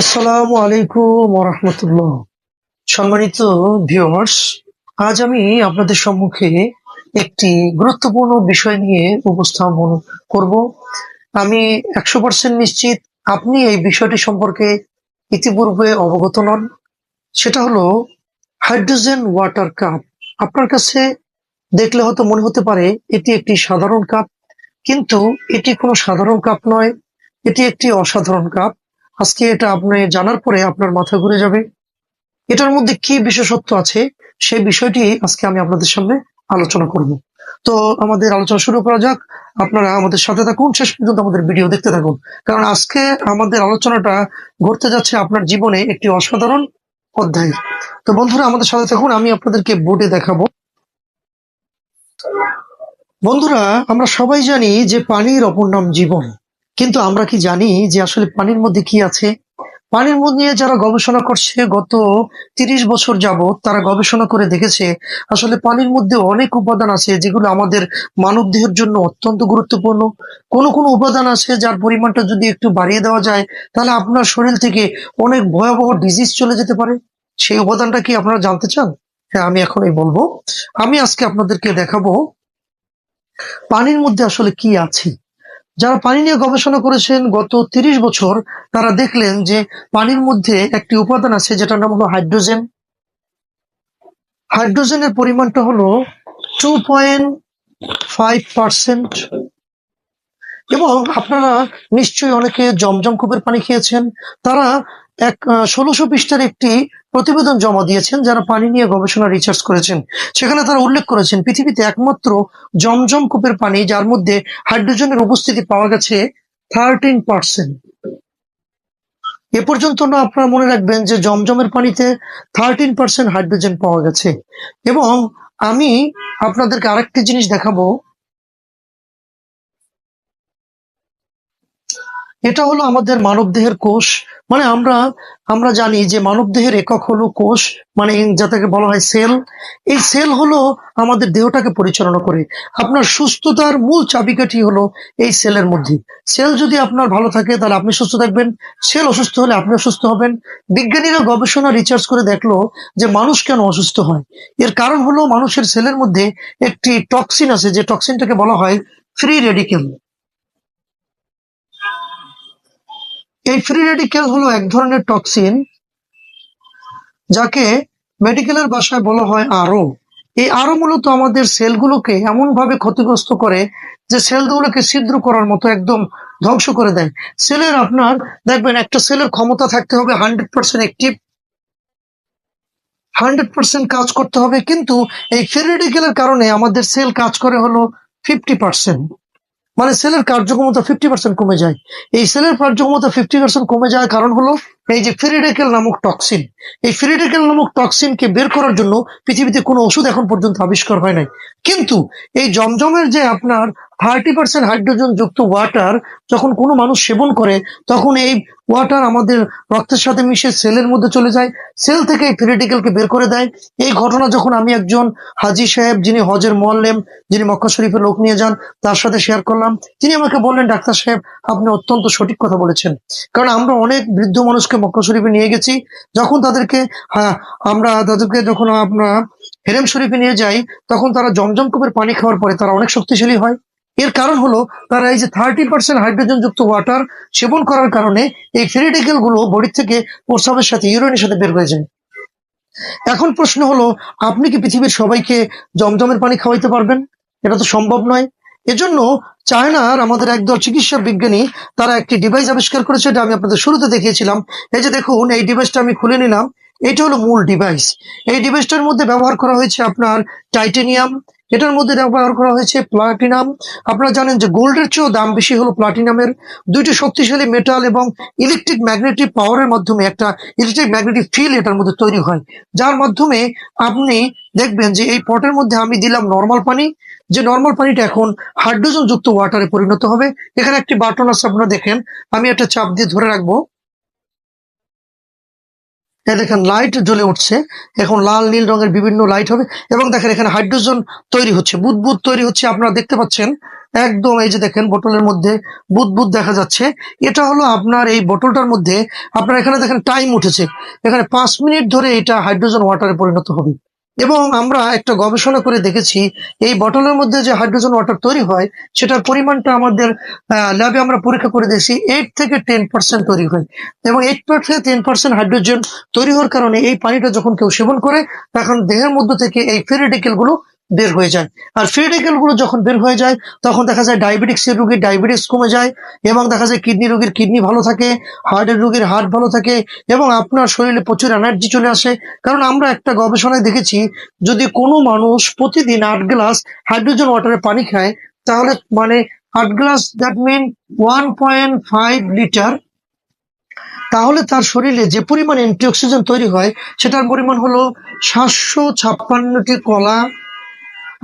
আসসালামু আলাইকুম রহমতুল্লাহ সম্মানিত ভিউয়ার্স আজ আমি আপনাদের সম্মুখে একটি গুরুত্বপূর্ণ বিষয় নিয়ে উপস্থাপন করব। আমি একশো পার্সেন্ট নিশ্চিত আপনি এই বিষয়টি সম্পর্কে ইতিপূর্বে অবগত নন। সেটা হলো, হাইড্রোজেন ওয়াটার কাপ। আপনার কাছে দেখলে হয়তো মনে হতে পারে, এটি একটি সাধারণ কাপ, কিন্তু এটি কোনো সাধারণ কাপ নয়, এটি একটি অসাধারণ কাপ। আজকে এটা আপনি জানার পরে আপনার মাথা ঘুরে যাবে। এটার মধ্যে কি বিশেষত্ব আছে সেই বিষয়টি আজকে আমি আপনাদের সামনে আলোচনা করব। তো আমাদের আলোচনা শুরু করা যাক। আপনারা আমাদের সাথে থাকুন। শেষ পর্যন্ত আমাদের ভিডিও দেখতে থাকুন। কারণ আজকে আমাদের আলোচনাটা ঘটতে যাচ্ছে আপনার জীবনে একটি অসাধারণ অধ্যায়। তো বন্ধুরা, আমাদের সাথে থাকুন। আমি আপনাদেরকে বোর্ডে দেখাবো। বন্ধুরা, আমরা সবাই জানি যে পানির অপর নাম জীবন। কিন্তু আমরা কি জানি যে আসলে পানির মধ্যে কি আছে? পানির মধ্যে যারা গবেষণা করছে, গত তিরিশ বছর যাবত তারা গবেষণা করে দেখেছে, আসলে পানির মধ্যে অনেক উপাদান আছে যেগুলো আমাদের মানব দেহের জন্য অত্যন্ত গুরুত্বপূর্ণ। কোনো কোনো উপাদান আছে যার পরিমাণটা যদি একটু বাড়িয়ে দেওয়া যায়, তাহলে আপনার শরীর থেকে অনেক ভয়াবহ ডিজিজ চলে যেতে পারে। সেই উপাদানটা কি আপনারা জানতে চান? হ্যাঁ আমি এখনই বলব। আমি আজকে আপনাদেরকে দেখাবো পানির মধ্যে আসলে কি আছে। যারা পানি নিয়ে গবেষণা করেছেন, গত তিরিশ বছর তারা দেখলেন যে পানির মধ্যে একটি উপাদান আছে যেটার নাম হলো হাইড্রোজেন। হাইড্রোজেনের পরিমাণটা হলো টু পয়েন্ট ফাইভ পার্সেন্ট এবং আপনারা নিশ্চয়ই অনেকে জমজম কূপের পানি খেয়েছেন। তারা এক ষোলোশো পৃষ্ঠার একটি প্রতিবেদন জমা দিয়েছেন যারা পানি নিয়ে গবেষণা রিসার্চ করেছেন। সেখানে তারা উল্লেখ করেছেন, পৃথিবীতে একমাত্র জমজম কূপের পানি যার মধ্যে হাইড্রোজেনের উপস্থিতি পাওয়া গেছে থার্টিন পার্সেন্ট এ পর্যন্ত না আপনারা মনে রাখবেন যে জমজমের পানিতে থার্টিন পার্সেন্ট হাইড্রোজেন পাওয়া গেছে। এবং আমি আপনাদেরকে আরেকটি জিনিস দেখাবো এটা হলো আমাদের মানব দেহের কোষ। মানে আমরা আমরা জানি যে মানব দেহের একক হলো কোষ মানে যাটাকে বলা হয় সেল। এই সেল হলো আমাদের দেহটাকে পরিচালনা করে। আপনার সুস্থতার মূল চাবিকাঠি হলো এই সেলের মধ্যে। সেল যদি আপনার ভালো থাকে, তাহলে আপনি সুস্থ থাকবেন। সেল অসুস্থ হলে আপনি অসুস্থ হবেন। বিজ্ঞানীরা গবেষণা রিচার্জ করে দেখল যে মানুষ কেন অসুস্থ হয়। এর কারণ হলো মানুষের সেলের মধ্যে একটি টক্সিন আছে, যে টক্সিনটাকে বলা হয় ফ্রি রেডিকেল এই ফ্রি রেডিকেল হলো এক ধরনের টক্সিন যাকে মেডিকেলের ভাষায় বলা হয় আরও। এই আরও মূলত আমাদের সেলগুলোকে এমন ভাবে ক্ষতিগ্রস্ত করে যে সেলগুলোকে ছিদ্র করার মতো একদম ধ্বংস করে দেয়। সেলের আপনার, দেখবেন একটা সেলের ক্ষমতা থাকতে হবে hundred percent active hundred percent কাজ করতে হবে, কিন্তু এই ফ্রি রেডিকেলের কারণে আমাদের সেল কাজ করে হলো ফিফটি পার্সেন্ট মানে সেলের কার্যক্ষমতা ফিফটি পার্সেন্ট কমে যায়। এই সেলের কার্যক্ষমতা ফিফটি পার্সেন্ট কমে যাওয়ার কারণ হলো এই যে ফেরিডেকেল নামক টক্সিন এই ফেরিডেকেল নামক টক্সিনকে বের করার জন্য পৃথিবীতে কোনো ওষুধ এখন পর্যন্ত আবিষ্কার হয় নাই। কিন্তু এই জমজমের যে আপনার থার্টি পার্সেন্ট হাইড্রোজেন যুক্ত ওয়াটার যখন কোনো মানুষ সেবন করে, তখন এই ওয়াটার আমাদের রক্তের সাথে মিশে সেলের মধ্যে চলে যায় সেল থেকে এই ফেরিডিকেলকে বের করে দেয়। এই ঘটনা যখন আমি একজন হাজি সাহেব, যিনি হজের মোয়াল্লেম, যিনি মক্কা শরীফের লোক নিয়ে যান, তার সাথে শেয়ার করলাম। তিনি আমাকে বললেন, ডাক্তার সাহেব, আপনি অত্যন্ত সঠিক কথা বলেছেন। কারণ আমরা অনেক বৃদ্ধ মানুষকে মক্কা শরীফে নিয়ে গেছি। যখন তাদেরকে হ্যাঁ, আমরা তাদেরকে যখন আমরা হেরেম শরীফে নিয়ে যাই তখন তারা জমজম পানি খাওয়ার পরে তারা অনেক শক্তিশালী হয়। এর কারণ হলো তারা এই যে থার্টি পার্সেন্ট হাইড্রোজেন যুক্ত ওয়াটার সেবন করার কারণে এই ফেরিডিকেলগুলো বডির থেকে প্রস্রাবের সাথে ইউরিনের সাথে বের হয়ে যায়। এখন প্রশ্ন হলো আপনি কি পৃথিবীর সবাইকে জমজমের পানি খাওয়াইতে পারবেন? এটা তো সম্ভব নয়। এজন্য চায়নার আমাদের একদল চিকিৎসা বিজ্ঞানী, তারা একটি ডিভাইস আবিষ্কার করেছে এটা আমি আপনাদের শুরুতে দেখিয়েছিলাম। এই যে দেখুন, এই ডিভাইসটা আমি খুলে নিলাম। এটা হলো মূল ডিভাইস এই ডিভাইসটার মধ্যে ব্যবহার করা হয়েছে আপনার টাইটেনিয়াম এটার মধ্যে ব্যবহার করা হয়েছে প্লাটিনাম আপনারা জানেন যে গোল্ডের চেয়েও দাম বেশি হলো প্লাটিনামের দুইটি শক্তিশালী মেটাল এবং ইলেকট্রিক ম্যাগনেটিক পাওয়ারের মাধ্যমে একটা ইলেকট্রিক ম্যাগনেটিক ফিল এটার মধ্যে তৈরি হয়। যার মাধ্যমে আপনি দেখবেন যে এই পটের মধ্যে আমি দিলাম নর্মাল পানি। যে নর্মাল পানিটা এখন হাইড্রোজেন যুক্ত ওয়াটারে পরিণত হবে। এখানে একটি বাটন আছে, আপনারা দেখেন। আমি একটা চাপ দিয়ে ধরে রাখব। দেখেন লাইট জ্বলে উঠছে। এখন লাল, নীল রঙের বিভিন্ন লাইট হবে এবং দেখেন এখানে হাইড্রোজেন তৈরি হচ্ছে, বুদবুদ তৈরি হচ্ছে। আপনারা দেখতে পাচ্ছেন, একদম এই যে দেখেন বোটলের মধ্যে বুদবুদ দেখা যাচ্ছে। এটা হলো আপনার এই বোতলটার মধ্যে, আপনার এখানে দেখেন টাইম উঠেছে। এখানে পাঁচ মিনিট ধরে এটা হাইড্রোজেন ওয়াটারে পরিণত হবে। এবং আমরা একটা গবেষণা করে দেখেছি, এই বটলের মধ্যে যে হাইড্রোজেন ওয়াটার তৈরি হয়, সেটার পরিমাণটা আমাদের ল্যাবে আমরা পরীক্ষা করে দিয়েছি এইট থেকে টেন পার্সেন্ট তৈরি হয়। এবং এইট থেকে টেন পার্সেন্ট হাইড্রোজেন তৈরি হওয়ার কারণে এই পানিটা যখন কেউ সেবন করে, তখন দেহের মধ্যে থেকে এই ফেরিডিকেলগুলো বের হয়ে যায়। আর ফেরিডিকেলগুলো যখন বের হয়ে যায়, তখন দেখা যায় ডায়াবেটিক্সের রোগীর ডায়াবেটিস কমে যায় এবং দেখা যায় কিডনি রোগীর কিডনি ভালো থাকে হার্টের রোগীর হার্ট ভালো থাকে এবং আপনার শরীরে প্রচুর এনার্জি চলে আসে। কারণ আমরা একটা গবেষণায় দেখেছি, যদি কোনো মানুষ প্রতিদিন আট গ্লাস হাইড্রোজেন ওয়াটারে পানি খায়, তাহলে মানে আট glass that mean one point five litre তাহলে তার শরীরে যে পরিমাণ অ্যান্টিঅক্সিজেন তৈরি হয়, সেটার পরিমাণ হলো সাতশো ছাপ্পান্নটি কলা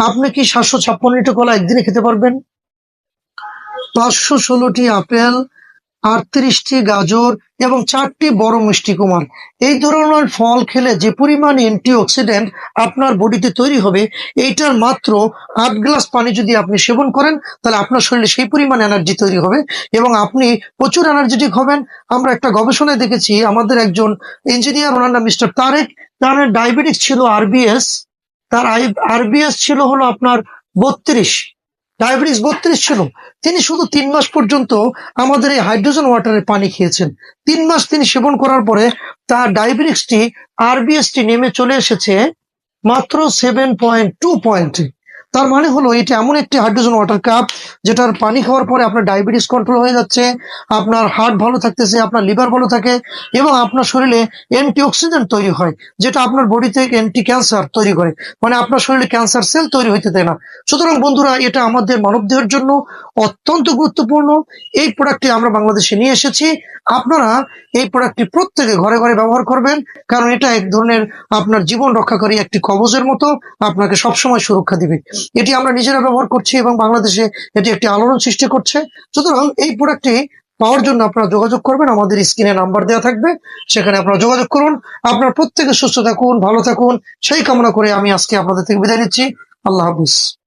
আপনি কি সাতশো ছাপ্পান্নটি কলা একদিনে খেতে পারবেন? পাঁচশো ষোলোটি আপেল, আটত্রিশটি গাজর এবং চারটি বড় মিষ্টি কুমার এই ধরনের ফল খেলে যে পরিমাণ অ্যান্টিঅক্সিডেন্ট আপনার বডিতে তৈরি হবে, এইটার মাত্র আট গ্লাস পানি যদি আপনি সেবন করেন, তাহলে আপনার শরীরে সেই পরিমাণ এনার্জি তৈরি হবে এবং আপনি প্রচুর এনার্জেটিক হবেন। আমরা একটা গবেষণায় দেখেছি, আমাদের একজন ইঞ্জিনিয়ার, ওনার নাম মিস্টার তারেক। তার ডায়াবেটিস ছিল আরবিএস। তার আরবিএস ছিল হলো আপনার বত্রিশ, ডায়াবেটিস বত্রিশ ছিল। তিনি শুধু তিন মাস পর্যন্ত আমাদের এই হাইড্রোজেন ওয়াটারের পানি খেয়েছেন। তিন মাস তিনি সেবন করার পরে তার ডায়াবেটিসটি আরবিএসটি নেমে চলে এসেছে মাত্র সেভেন পয়েন্ট টু পয়েন্টে তার মানে হলো এটা এমন একটি হাইড্রোজেন ওয়াটার কাপ যেটার পানি খাওয়ার পরে আপনার ডায়াবেটিস কন্ট্রোল হয়ে যাচ্ছে, আপনার হার্ট ভালো থাকতেছে, আপনার লিভার ভালো থাকে, এবং আপনার শরীরে অ্যান্টি অক্সিডেন্ট তৈরি হয়, যেটা আপনার বডিতে অ্যান্টি ক্যান্সার তৈরি করে। মানে আপনার শরীরে ক্যান্সার সেল তৈরি হইতে দেয় না। সুতরাং বন্ধুরা, এটা আমাদের মানবদেহের জন্য অত্যন্ত গুরুত্বপূর্ণ। এই প্রোডাক্টটি আমরা বাংলাদেশে নিয়ে এসেছি। আপনারা এই প্রোডাক্টটি প্রত্যেকে ঘরে ঘরে ব্যবহার করবেন, কারণ এটা এক ধরনের আপনার জীবন রক্ষাকারী একটি কবজের মতো আপনাকে সবসময় সুরক্ষা দিবে। এটি আমরা নিজেরা ব্যবহার করছি এবং বাংলাদেশে এটি একটি আলোড়ন সৃষ্টি করছে। সুতরাং এই প্রোডাক্টটি পাওয়ার জন্য আপনারা যোগাযোগ করবেন। আমাদের স্ক্রিনে নাম্বার দেওয়া থাকবে। সেখানে আপনারা যোগাযোগ করুন। আপনার প্রত্যেকে সুস্থ থাকুন, ভালো থাকুন। সেই কামনা করে আমি আজকে আপনাদের থেকে বিদায় নিচ্ছি। আল্লাহ হাফিজ।